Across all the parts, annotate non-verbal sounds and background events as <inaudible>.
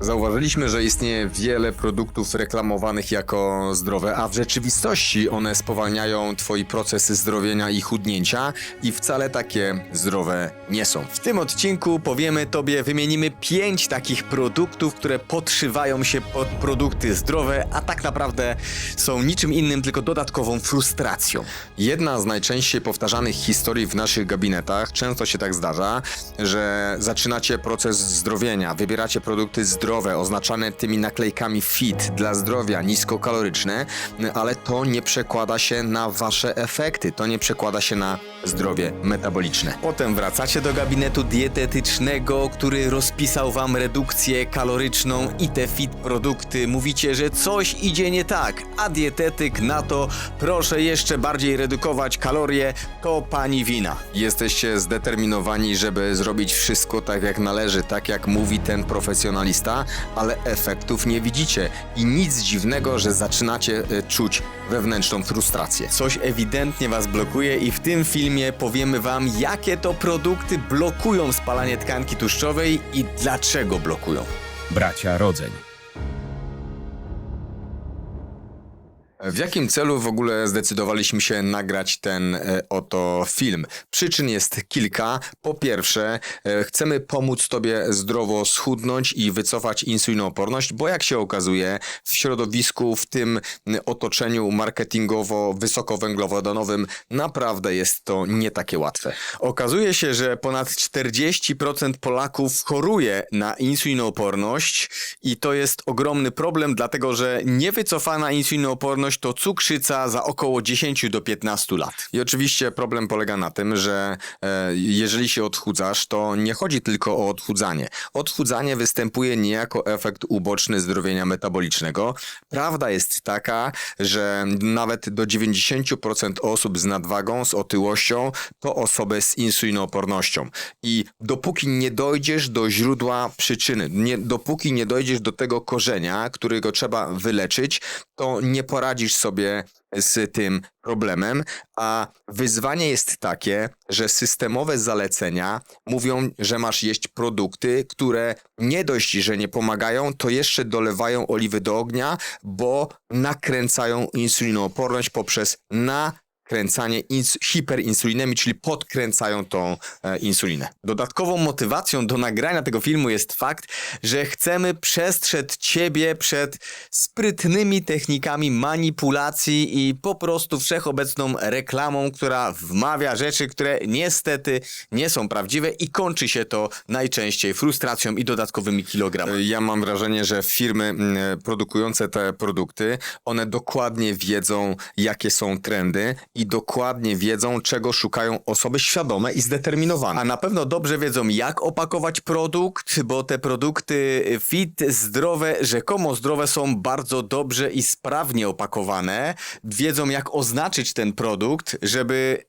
Zauważyliśmy, że istnieje wiele produktów reklamowanych jako zdrowe, a w rzeczywistości one spowalniają Twój proces zdrowienia i chudnięcia i wcale takie zdrowe nie są. W tym odcinku powiemy Tobie, wymienimy pięć takich produktów, które podszywają się pod produkty zdrowe, a tak naprawdę są niczym innym, tylko dodatkową frustracją. Jedna z najczęściej powtarzanych historii w naszych gabinetach, często się tak zdarza, że zaczynacie proces zdrowienia, wybieracie produkty zdrowe, oznaczane tymi naklejkami fit dla zdrowia, niskokaloryczne, ale to nie przekłada się na wasze efekty, to nie przekłada się na zdrowie metaboliczne. Potem wracacie do gabinetu dietetycznego, który rozpisał wam redukcję kaloryczną i te fit produkty. Mówicie, że coś idzie nie tak, a dietetyk na to proszę jeszcze bardziej redukować kalorie, to pani wina. Jesteście zdeterminowani, żeby zrobić wszystko tak jak należy, tak jak mówi ten profesjonalista, ale efektów nie widzicie i nic dziwnego, że zaczynacie e, czuć wewnętrzną frustrację. Coś ewidentnie was blokuje i w tym filmie powiemy wam, jakie to produkty blokują spalanie tkanki tłuszczowej i dlaczego blokują. Bracia Rodzeń. W jakim celu w ogóle zdecydowaliśmy się nagrać ten e, oto film? Przyczyn jest kilka. Po pierwsze, e, chcemy pomóc Tobie zdrowo schudnąć i wycofać insulinooporność, bo jak się okazuje, w środowisku, w tym otoczeniu marketingowo-wysokowęglowodanowym naprawdę jest to nie takie łatwe. Okazuje się, że ponad 40% Polaków choruje na insulinooporność i to jest ogromny problem, dlatego że niewycofana insulinooporność to cukrzyca za około 10 do 15 lat. I oczywiście problem polega na tym, że e, jeżeli się odchudzasz, to nie chodzi tylko o odchudzanie. Odchudzanie występuje niejako efekt uboczny zdrowienia metabolicznego. Prawda jest taka, że nawet do 90% osób z nadwagą, z otyłością, to osoby z insulinoopornością. I dopóki nie dojdziesz do źródła przyczyny, nie, dopóki nie dojdziesz do tego korzenia, którego trzeba wyleczyć, to nie poradzisz sobie z tym problemem, a wyzwanie jest takie, że systemowe zalecenia mówią, że masz jeść produkty, które nie dość, że nie pomagają, to jeszcze dolewają oliwy do ognia, bo nakręcają insulinooporność poprzez nakręcanie ins- hiperinsulinemi, czyli podkręcają tą e, insulinę. Dodatkową motywacją do nagrania tego filmu jest fakt, że chcemy przestrzec ciebie przed sprytnymi technikami manipulacji i po prostu wszechobecną reklamą, która wmawia rzeczy, które niestety nie są prawdziwe i kończy się to najczęściej frustracją i dodatkowymi kilogramami. Ja mam wrażenie, że firmy mm, produkujące te produkty, one dokładnie wiedzą, jakie są trendy i dokładnie wiedzą, czego szukają osoby świadome i zdeterminowane. A na pewno dobrze wiedzą, jak opakować produkt, bo te produkty fit, zdrowe, rzekomo zdrowe są bardzo dobrze i sprawnie opakowane. Wiedzą, jak oznaczyć ten produkt, żeby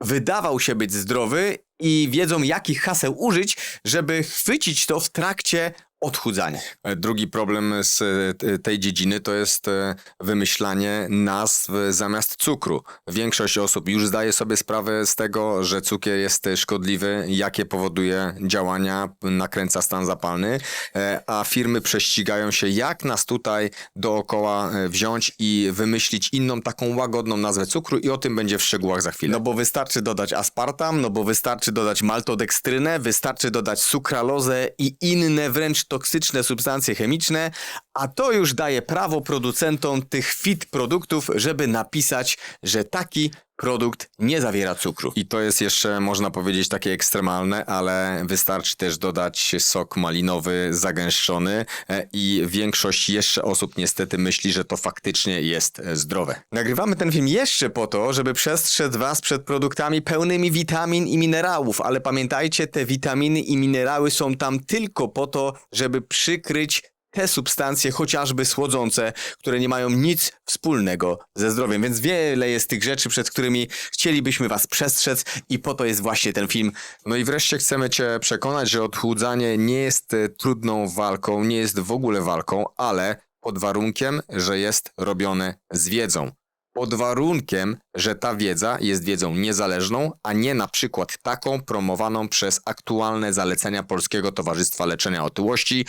wydawał się być zdrowy i wiedzą, jakich haseł użyć, żeby chwycić to w trakcie odchudzania. Drugi problem z e, tej dziedziny to jest e, wymyślanie nazw zamiast cukru. Większość osób już zdaje sobie sprawę z tego, że cukier jest szkodliwy, jakie powoduje działania, nakręca stan zapalny, e, a firmy prześcigają się, jak nas tutaj dookoła e, wziąć i wymyślić inną taką łagodną nazwę cukru i o tym będzie w szczegółach za chwilę. No bo wystarczy dodać aspartam, no bo wystarczy dodać maltodekstrynę, wystarczy dodać sukralozę i inne wręcz toksyczne substancje chemiczne, a to już daje prawo producentom tych fit produktów, żeby napisać, że taki produkt nie zawiera cukru. I to jest jeszcze, można powiedzieć, takie ekstremalne, ale wystarczy też dodać sok malinowy zagęszczony e, i większość jeszcze osób niestety myśli, że to faktycznie jest e, zdrowe. Nagrywamy ten film jeszcze po to, żeby przestrzec Was przed produktami pełnymi witamin i minerałów, ale pamiętajcie, te witaminy i minerały są tam tylko po to, żeby przykryć te substancje, chociażby słodzące, które nie mają nic wspólnego ze zdrowiem. Więc wiele jest tych rzeczy, przed którymi chcielibyśmy Was przestrzec i po to jest właśnie ten film. No i wreszcie chcemy Cię przekonać, że odchudzanie nie jest e, trudną walką, nie jest w ogóle walką, ale pod warunkiem, że jest robione z wiedzą. Pod warunkiem, że ta wiedza jest wiedzą niezależną, a nie na przykład taką promowaną przez aktualne zalecenia Polskiego Towarzystwa Leczenia Otyłości,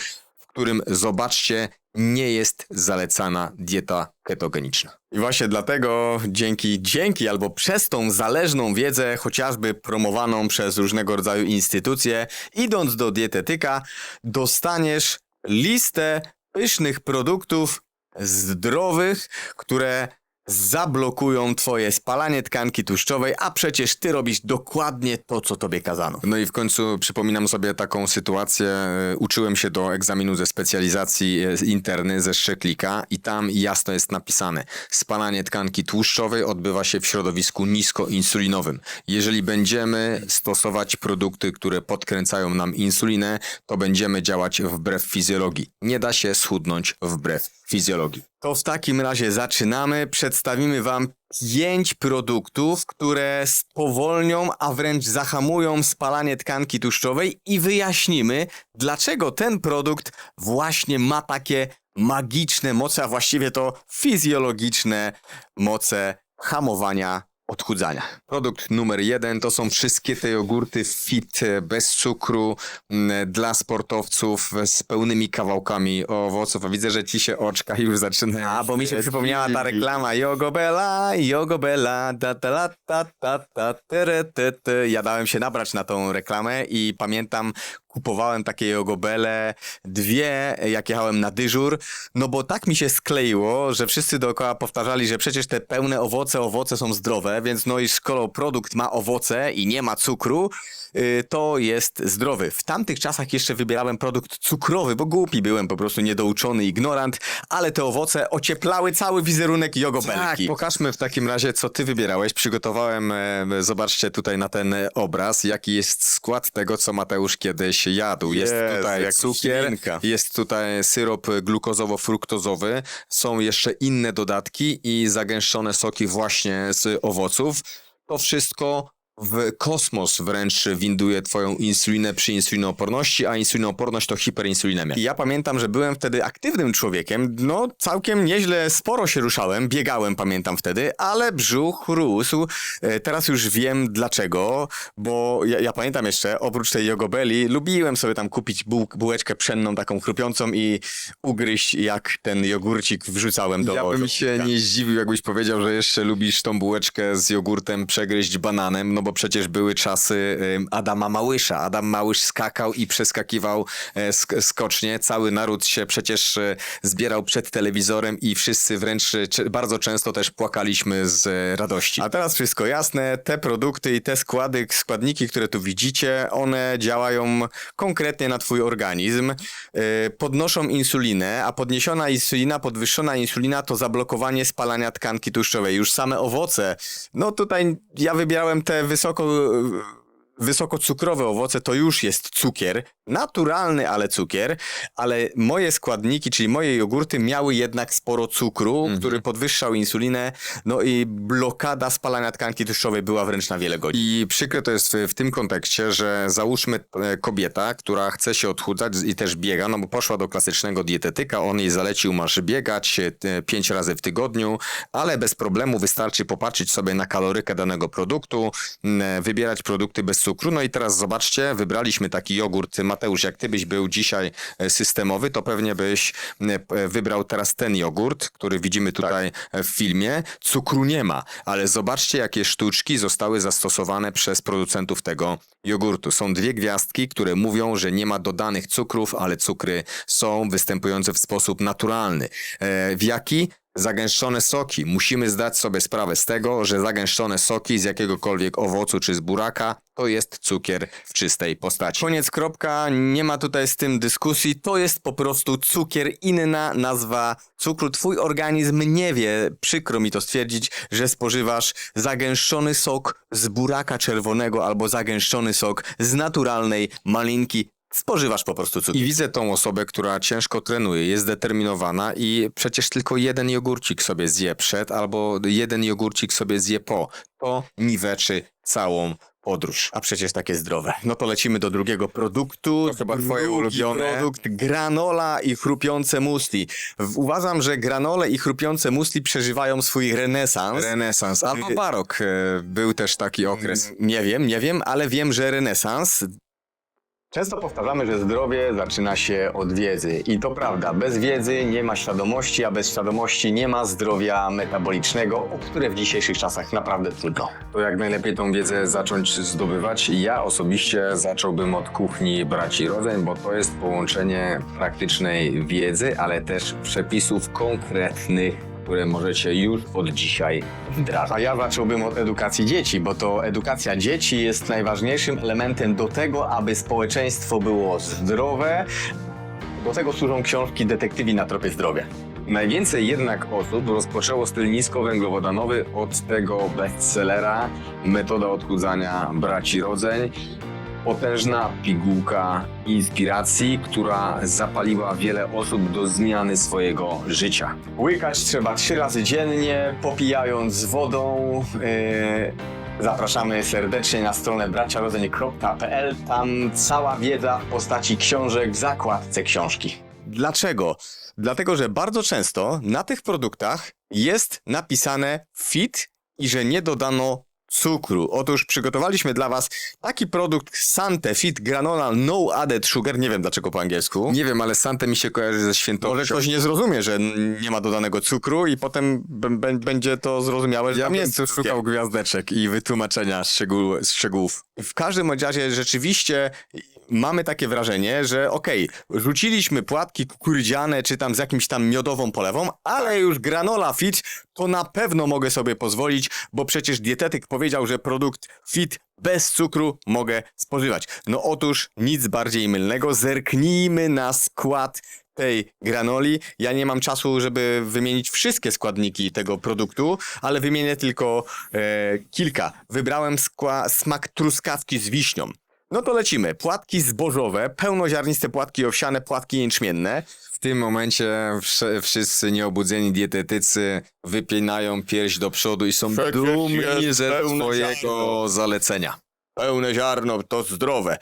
którym, zobaczcie, nie jest zalecana dieta ketogeniczna. I właśnie dlatego dzięki, dzięki albo przez tą zależną wiedzę, chociażby promowaną przez różnego rodzaju instytucje, idąc do dietetyka, dostaniesz listę pysznych produktów zdrowych, które zablokują twoje spalanie tkanki tłuszczowej, a przecież ty robisz dokładnie to, co tobie kazano. No i w końcu przypominam sobie taką sytuację. e, Uczyłem się do egzaminu ze specjalizacji e, interny ze Szczeklika i tam jasno jest napisane: spalanie tkanki tłuszczowej odbywa się w środowisku niskoinsulinowym. Jeżeli będziemy stosować produkty, które podkręcają nam insulinę, to będziemy działać wbrew fizjologii. Nie da się schudnąć wbrew fizjologii. To w takim razie zaczynamy. Przedstawimy Wam pięć produktów, które spowolnią, a wręcz zahamują spalanie tkanki tłuszczowej i wyjaśnimy, dlaczego ten produkt właśnie ma takie magiczne moce, a właściwie to fizjologiczne moce hamowania odchudzania. Produkt numer jeden to są wszystkie te jogurty fit bez cukru dla sportowców z pełnymi kawałkami owoców. A widzę, że ci się oczka już zaczynają. A, bo mi się przypomniała ta reklama Jogobella, Jogobella, da da la, ta ta ta te. Ja dałem się nabrać na tą reklamę i pamiętam kupowałem takie jogobele, dwie, jak jechałem na dyżur, no bo tak mi się skleiło, że wszyscy dookoła powtarzali, że przecież te pełne owoce, owoce są zdrowe, więc no i skoro produkt ma owoce i nie ma cukru, y, to jest zdrowy. W tamtych czasach jeszcze wybierałem produkt cukrowy, bo głupi byłem, po prostu niedouczony ignorant, ale te owoce ocieplały cały wizerunek Tak, jogobelki. pokażmy w takim razie, co ty wybierałeś. Przygotowałem, e, zobaczcie tutaj na ten obraz, jaki jest skład tego, co Mateusz kiedyś jadł. Jest Jezu, tutaj cukier, ślinka. jest tutaj syrop glukozowo-fruktozowy, są jeszcze inne dodatki i zagęszczone soki właśnie z owoców. To wszystko w kosmos wręcz winduje twoją insulinę przy insulinooporności, a insulinooporność to hiperinsulinemia. I ja pamiętam, że byłem wtedy aktywnym człowiekiem, no całkiem nieźle, sporo się ruszałem, biegałem pamiętam wtedy, ale brzuch rósł. E, Teraz już wiem dlaczego, bo ja, ja pamiętam jeszcze, oprócz tej jogobeli, lubiłem sobie tam kupić buł, bułeczkę pszenną, taką chrupiącą i ugryźć jak ten jogurcik wrzucałem do Ja bym się nie zdziwił, jakbyś powiedział, że jeszcze lubisz tą bułeczkę z jogurtem przegryźć bananem, no bo przecież były czasy Adama Małysza. Adam Małysz skakał i przeskakiwał e, sk- skocznie. Cały naród się przecież e, zbierał przed telewizorem i wszyscy wręcz e, bardzo często też płakaliśmy z radości. A teraz wszystko jasne, te produkty i te składy, składniki, które tu widzicie, one działają konkretnie na twój organizm, podnoszą insulinę, a podniesiona insulina, podwyższona insulina to zablokowanie spalania tkanki tłuszczowej. Już same owoce, no tutaj ja wybierałem te só que Wysokocukrowe owoce to już jest cukier, naturalny, ale cukier, ale moje składniki, czyli moje jogurty miały jednak sporo cukru, Mhm. który podwyższał insulinę, no i blokada spalania tkanki tłuszczowej była wręcz na wiele godzin. I przykre to jest w, tym kontekście, że załóżmy e, kobieta, która chce się odchudzać i też biega, no bo poszła do klasycznego dietetyka, on jej zalecił, masz biegać e, pięć razy w tygodniu, ale bez problemu wystarczy popatrzeć sobie na kalorykę danego produktu, e, wybierać produkty bez cukru. No i teraz zobaczcie, wybraliśmy taki jogurt. Mateusz, jak ty byś był dzisiaj e, systemowy, to pewnie byś m, e, wybrał teraz ten jogurt, który widzimy tutaj e, w filmie. Cukru nie ma, ale zobaczcie, jakie sztuczki zostały zastosowane przez producentów tego jogurtu. Są dwie gwiazdki, które mówią, że nie ma dodanych cukrów, ale cukry są występujące w sposób naturalny. E, w jaki? Zagęszczone soki. Musimy zdać sobie sprawę z tego, że zagęszczone soki z jakiegokolwiek owocu czy z buraka to jest cukier w czystej postaci. Koniec, kropka, nie ma tutaj z tym dyskusji, to jest po prostu cukier, inna nazwa cukru. Twój organizm nie wie, przykro mi to stwierdzić, że spożywasz zagęszczony sok z buraka czerwonego albo zagęszczony sok z naturalnej malinki. Spożywasz po prostu cukier. I widzę tą osobę, która ciężko trenuje, jest zdeterminowana i przecież tylko jeden jogurcik sobie zje przed albo jeden jogurcik sobie zje po. To niweczy całą podróż. A przecież takie zdrowe. No to lecimy do drugiego produktu. To chyba twoje ulubione. produkt granola i chrupiące musli. Uważam, że granole i chrupiące musli przeżywają swój renesans. Renesans albo barok e, był też taki okres. Nie wiem, nie wiem, ale wiem, że renesans Często powtarzamy, że zdrowie zaczyna się od wiedzy. I to prawda, bez wiedzy nie ma świadomości, a bez świadomości nie ma zdrowia metabolicznego, o które w dzisiejszych czasach naprawdę trudno. To jak najlepiej tą wiedzę zacząć zdobywać? Ja osobiście zacząłbym od kuchni braci Rodzeń, bo to jest połączenie praktycznej wiedzy, ale też przepisów konkretnych, które możecie już od dzisiaj wdrażać. A ja zacząłbym od edukacji dzieci, bo to edukacja dzieci jest najważniejszym elementem do tego, aby społeczeństwo było zdrowe. Do tego służą książki Detektywi na tropie zdrowia. Najwięcej jednak osób rozpoczęło styl niskowęglowodanowy od tego bestsellera Metoda odchudzania braci Rodzeń. Potężna pigułka inspiracji, która zapaliła wiele osób do zmiany swojego życia. Łykać trzeba trzy razy dziennie, popijając wodą. Yy, zapraszamy serdecznie na stronę braciarodzeń.pl. Tam cała wiedza w postaci książek w zakładce książki. Dlaczego? Dlatego, że bardzo często na tych produktach jest napisane fit i że nie dodano cukru. Otóż przygotowaliśmy dla Was taki produkt Sante Fit Granola No Added Sugar. Nie wiem dlaczego po angielsku. Nie wiem, ale Sante mi się kojarzy ze świętością. Może ktoś nie zrozumie, że nie ma dodanego cukru i potem będzie to zrozumiałe, że Ja tam jest cukier. szukał gwiazdeczek i wytłumaczenia szczegół, szczegółów. W każdym razie rzeczywiście mamy takie wrażenie, że okej, rzuciliśmy płatki kukurydziane czy tam z jakimś tam miodową polewą, ale już granola fit to na pewno mogę sobie pozwolić, bo przecież dietetyk powiedział, że produkt fit bez cukru mogę spożywać. No otóż nic bardziej mylnego, zerknijmy na skład tej granoli. Ja nie mam czasu, żeby wymienić wszystkie składniki tego produktu, ale wymienię tylko e, kilka. Wybrałem smak truskawki z wiśnią. No to lecimy. Płatki zbożowe, pełnoziarniste płatki owsiane, płatki jęczmienne. W tym momencie wsz- wszyscy nieobudzeni dietetycy wypinają pierś do przodu i są Przecież dumni jest ze pełne swojego ziarno. zalecenia. Pełne ziarno to zdrowe.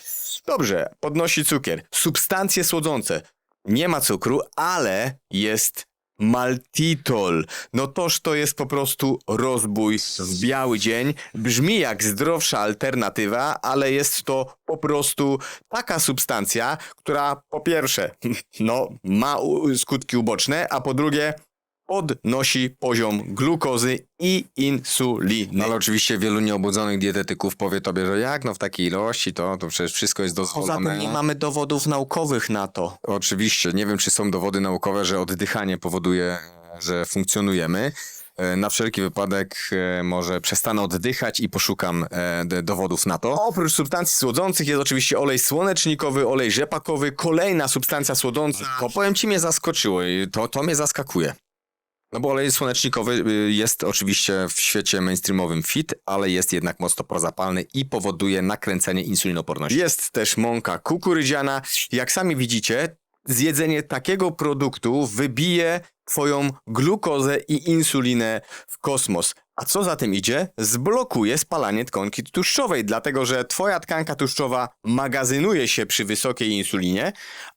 Dobrze, podnosi cukier. Substancje słodzące. Nie ma cukru, ale jest maltitol. No toż to jest po prostu rozbój w biały dzień. Brzmi jak zdrowsza alternatywa, ale jest to po prostu taka substancja, która po pierwsze, <laughs> no, ma skutki uboczne, a po drugie podnosi poziom glukozy i insuliny. Ale oczywiście wielu nieobudzonych dietetyków powie tobie, że jak no w takiej ilości to, to przecież wszystko jest Poza dozwolone. tym nie mamy dowodów naukowych na to. Oczywiście, nie wiem czy są dowody naukowe, że oddychanie powoduje, że funkcjonujemy. E, Na wszelki wypadek e, może przestanę oddychać i poszukam e, dowodów na to. Oprócz substancji słodzących jest oczywiście olej słonecznikowy, olej rzepakowy, kolejna substancja słodząca. To powiem ci mnie zaskoczyło i to, to mnie zaskakuje. No bo olej słonecznikowy y, jest oczywiście w świecie mainstreamowym fit, ale jest jednak mocno prozapalny i powoduje nakręcenie insulinoporności. Jest też mąka kukurydziana. Jak sami widzicie, zjedzenie takiego produktu wybije twoją glukozę i insulinę w kosmos. A co za tym idzie? Zblokuje spalanie tkanki tłuszczowej, dlatego że twoja tkanka tłuszczowa magazynuje się przy wysokiej insulinie,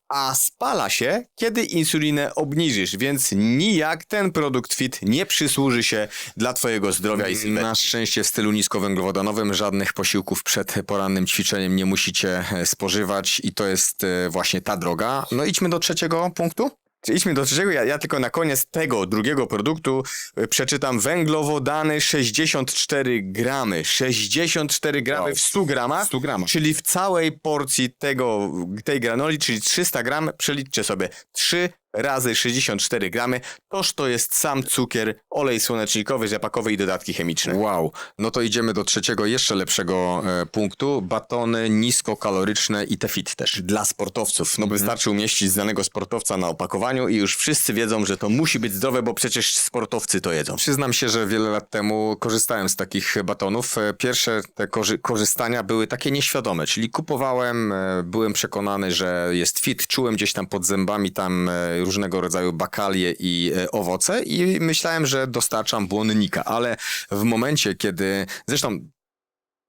a spala się, kiedy insulinę obniżysz, więc nijak ten produkt fit nie przysłuży się dla twojego zdrowia i sylwetki. Na szczęście w stylu niskowęglowodanowym żadnych posiłków przed porannym ćwiczeniem nie musicie e, spożywać i to jest e, właśnie ta droga. No idźmy do trzeciego punktu. Idźmy do trzeciego, ja, ja tylko na koniec tego drugiego produktu y, przeczytam węglowodany 64 gramy. 64 gramy Wow. w 100 gramach, 100 gramach. czyli w całej porcji tego, tej granoli, czyli 300 gram, przeliczcie sobie 3 razy 64 gramy, toż to jest sam cukier, olej słonecznikowy, rzepakowy i dodatki chemiczne. Wow. No to idziemy do trzeciego, jeszcze lepszego e, punktu. Batony niskokaloryczne i te fit też. Dla sportowców. No wystarczy umieścić znanego sportowca na opakowaniu i już wszyscy wiedzą, że to musi być zdrowe, bo przecież sportowcy to jedzą. Przyznam się, że wiele lat temu korzystałem z takich batonów. E, Pierwsze te korzy- korzystania były takie nieświadome, czyli kupowałem, e, byłem przekonany, że jest fit, czułem gdzieś tam pod zębami tam e, różnego rodzaju bakalie i e, owoce i myślałem, że dostarczam błonnika, ale w momencie, kiedy zresztą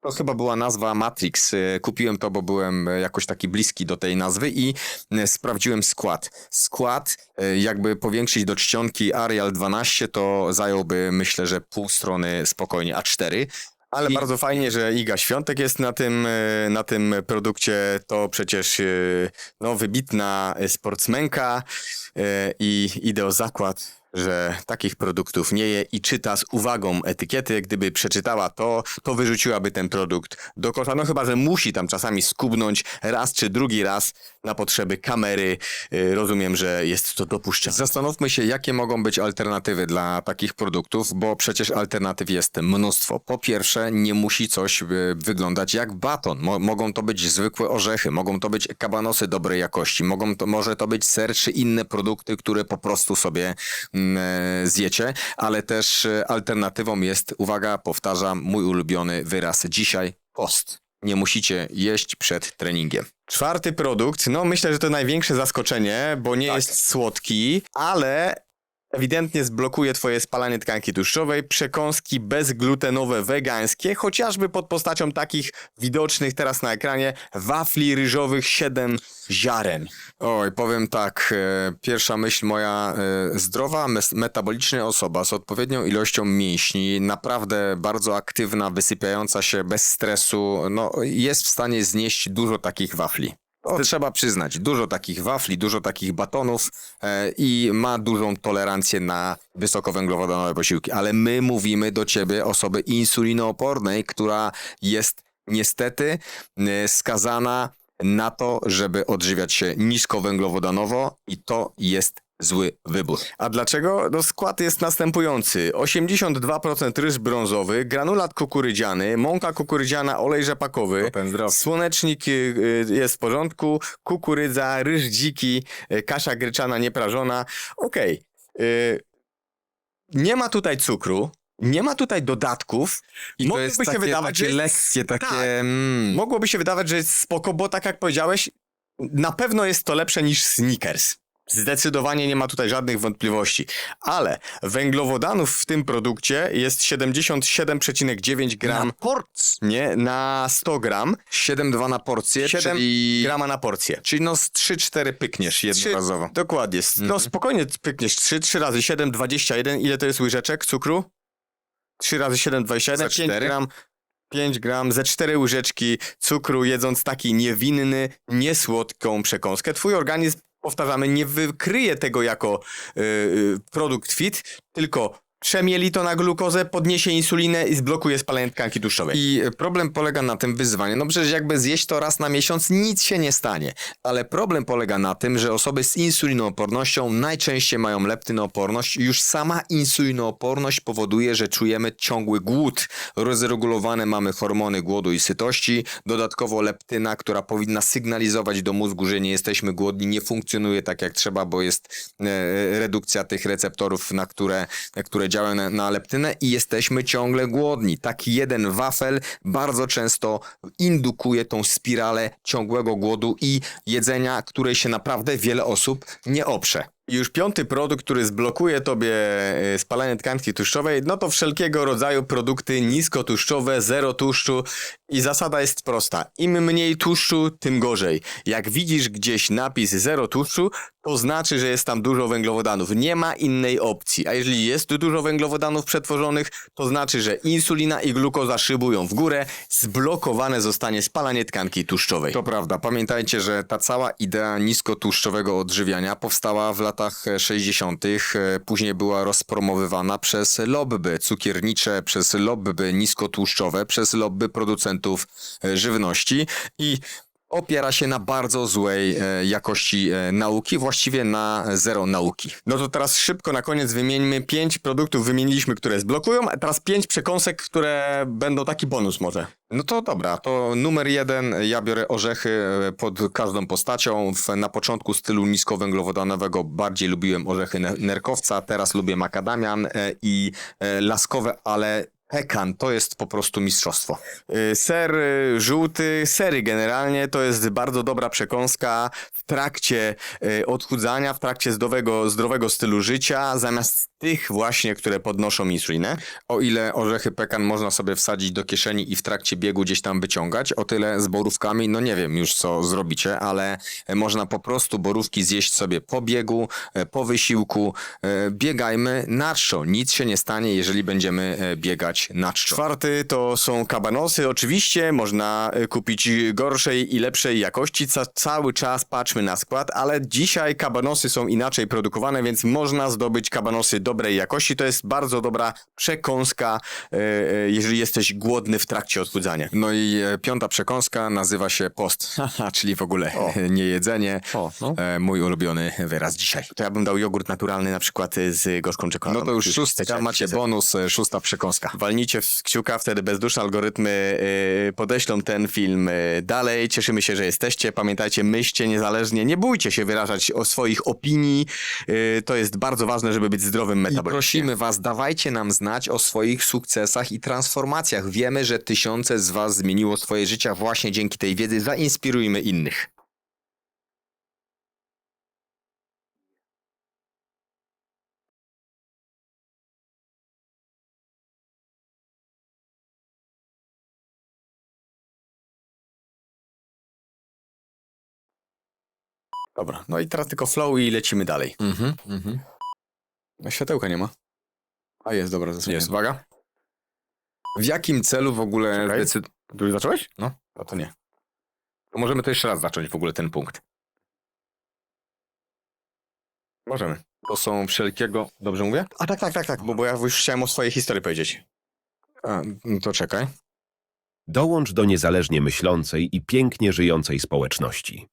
to chyba była nazwa Matrix. E, Kupiłem to, bo byłem e, jakoś taki bliski do tej nazwy i sprawdziłem skład. Skład, jakby powiększyć do czcionki Arial 12, to zająłby myślę, że pół strony spokojnie A4. Ale I- bardzo fajnie, że Iga Świątek jest na tym, e, na tym produkcie. To przecież e, no, wybitna sportsmenka e, i idę o zakład, że takich produktów nie je i czyta z uwagą etykiety. Gdyby przeczytała to, to wyrzuciłaby ten produkt do kosza. No chyba, że musi tam czasami skubnąć raz czy drugi raz na potrzeby kamery. E, Rozumiem, że jest to dopuszczalne. Zastanówmy się, jakie mogą być alternatywy dla takich produktów, bo przecież alternatyw jest mnóstwo. Po pierwsze, nie musi coś y, wyglądać jak baton. Mo mogą to być zwykłe orzechy, mogą to być kabanosy dobrej jakości, mogą to, może to być ser czy inne produkty, które po prostu sobie zjecie, ale też e, alternatywą jest, uwaga, powtarzam, mój ulubiony wyraz dzisiaj, post. Nie musicie jeść przed treningiem. Czwarty produkt, no myślę, że to największe zaskoczenie, bo nie Tak. jest słodki, ale ewidentnie zblokuje twoje spalanie tkanki tłuszczowej, przekąski bezglutenowe, wegańskie, chociażby pod postacią takich widocznych teraz na ekranie wafli ryżowych 7 ziaren. Oj, powiem tak, e, pierwsza myśl moja, e, zdrowa, mes- metabolicznie osoba z odpowiednią ilością mięśni, naprawdę bardzo aktywna, wysypiająca się bez stresu, no jest w stanie znieść dużo takich wafli. To trzeba przyznać, dużo takich wafli, dużo takich batonów e, i ma dużą tolerancję na wysokowęglowodanowe posiłki, ale my mówimy do ciebie, osoby insulinoopornej, która jest niestety e, skazana na to, żeby odżywiać się niskowęglowodanowo i to jest zły wybór. A dlaczego? No skład jest następujący. 82% ryż brązowy, granulat kukurydziany, mąka kukurydziana, olej rzepakowy, słonecznik y, y, jest w porządku, kukurydza, ryż dziki, y, kasza gryczana nieprażona. Okej. Y, Nie ma tutaj cukru, nie ma tutaj dodatków. I to Mogłoby jest się takie, wydawać, takie że lekkie, takie... Tak. Mm, Mogłoby się wydawać, że jest spoko, bo tak jak powiedziałeś, na pewno jest to lepsze niż Snickers. Zdecydowanie nie ma tutaj żadnych wątpliwości. Ale węglowodanów w tym produkcie jest 77,9 gram na porc. nie, na 100 gram, 7,2 na porcję, 7 czyli... grama na porcję. Czyli no z 3-4 pykniesz jednorazowo. Trzy- Dokładnie. No Mhm. spokojnie pykniesz 3, 3 razy 7, 21. Ile to jest łyżeczek cukru? 3 razy 7, 21. Za 5 cztery? gram. 5 gram, ze 4 łyżeczki cukru, jedząc taki niewinny, niesłodką przekąskę. Twój organizm, powtarzamy, nie wykryje tego jako y, y, produkt fit, tylko przemieli to na glukozę, podniesie insulinę i zblokuje spalanie tkanki tłuszczowej. I problem polega na tym wyzwanie. No przecież jakby zjeść to raz na miesiąc, nic się nie stanie. Ale problem polega na tym, że osoby z insulinoopornością najczęściej mają leptynooporność. Już sama insulinooporność powoduje, że czujemy ciągły głód. Rozregulowane mamy hormony głodu i sytości. Dodatkowo leptyna, która powinna sygnalizować do mózgu, że nie jesteśmy głodni, nie funkcjonuje tak jak trzeba, bo jest e, redukcja tych receptorów, na które, na które działają na, na leptynę i jesteśmy ciągle głodni. Taki jeden wafel bardzo często indukuje tą spiralę ciągłego głodu i jedzenia, której się naprawdę wiele osób nie oprze. Już piąty produkt, który zblokuje tobie e, spalanie tkanki tłuszczowej, no to wszelkiego rodzaju produkty niskotłuszczowe, zero tłuszczu. I zasada jest prosta. Im mniej tłuszczu, tym gorzej. Jak widzisz gdzieś napis zero tłuszczu, to znaczy, że jest tam dużo węglowodanów. Nie ma innej opcji. A jeżeli jest dużo węglowodanów przetworzonych, to znaczy, że insulina i glukoza szybują w górę, zblokowane zostanie spalanie tkanki tłuszczowej. To prawda. Pamiętajcie, że ta cała idea niskotłuszczowego odżywiania powstała w latach 60., e, później była rozpromowywana przez lobby cukiernicze, przez lobby niskotłuszczowe, przez lobby producentów e, żywności i opiera się na bardzo złej e, jakości e, nauki, właściwie na zero nauki. No to teraz szybko na koniec wymieńmy pięć produktów, wymieniliśmy, które zblokują, a teraz pięć przekąsek, które będą taki bonus może. No to dobra, to numer jeden, ja biorę orzechy e, pod każdą postacią. W, na początku stylu niskowęglowodanowego bardziej lubiłem orzechy ne- nerkowca, teraz lubię makadamian e, i e, laskowe, ale pekan to jest po prostu mistrzostwo. Y, Ser y, żółty, sery generalnie to jest bardzo dobra przekąska w trakcie y, odchudzania, w trakcie zdrowego, zdrowego stylu życia, zamiast tych właśnie, które podnoszą insulinę. O ile orzechy pekan można sobie wsadzić do kieszeni i w trakcie biegu gdzieś tam wyciągać, o tyle z borówkami, no nie wiem już co zrobicie, ale można po prostu borówki zjeść sobie po biegu, e, po wysiłku. E, Biegajmy na czczo. Nic się nie stanie, jeżeli będziemy e, biegać na czczo. Czwarty to są kabanosy. Oczywiście można y, kupić gorszej i lepszej jakości. Ca cały czas patrzmy na skład, ale dzisiaj kabanosy są inaczej produkowane, więc można zdobyć kabanosy dobrej jakości. To jest bardzo dobra przekąska, y, y, jeżeli jesteś głodny w trakcie odchudzania. No i e, piąta przekąska nazywa się post, <laughs> czyli w ogóle O. <laughs> nie jedzenie. O, no. E, mój ulubiony wyraz dzisiaj. To ja bym dał jogurt naturalny na przykład z gorzką czekoladą. No to już jak macie bonus, e, szósta przekąska. Walnijcie w kciuka, wtedy bezduszne algorytmy yy, podeślą ten film yy, dalej. Cieszymy się, że jesteście. Pamiętajcie, myślcie niezależnie. Nie bójcie się wyrażać o swoich opinii. Yy, to jest bardzo ważne, żeby być zdrowym I metabolicznie. prosimy was, dawajcie nam znać o swoich sukcesach i transformacjach. Wiemy, że tysiące z was zmieniło swoje życia właśnie dzięki tej wiedzy. Zainspirujmy innych. Dobra, no i teraz tylko flow i lecimy dalej. Mhm, mhm. No, światełka nie ma. A jest, dobra, zasłonię. Jest, uwaga. W jakim celu w ogóle Czekaj. decyd... Tu już zacząłeś? No. A to nie. To możemy to jeszcze raz zacząć w ogóle ten punkt. Możemy. To są wszelkiego... Dobrze mówię? A tak, tak, tak, tak, bo, bo ja już chciałem o swojej historii powiedzieć. A, no to czekaj. Dołącz do niezależnie myślącej i pięknie żyjącej społeczności.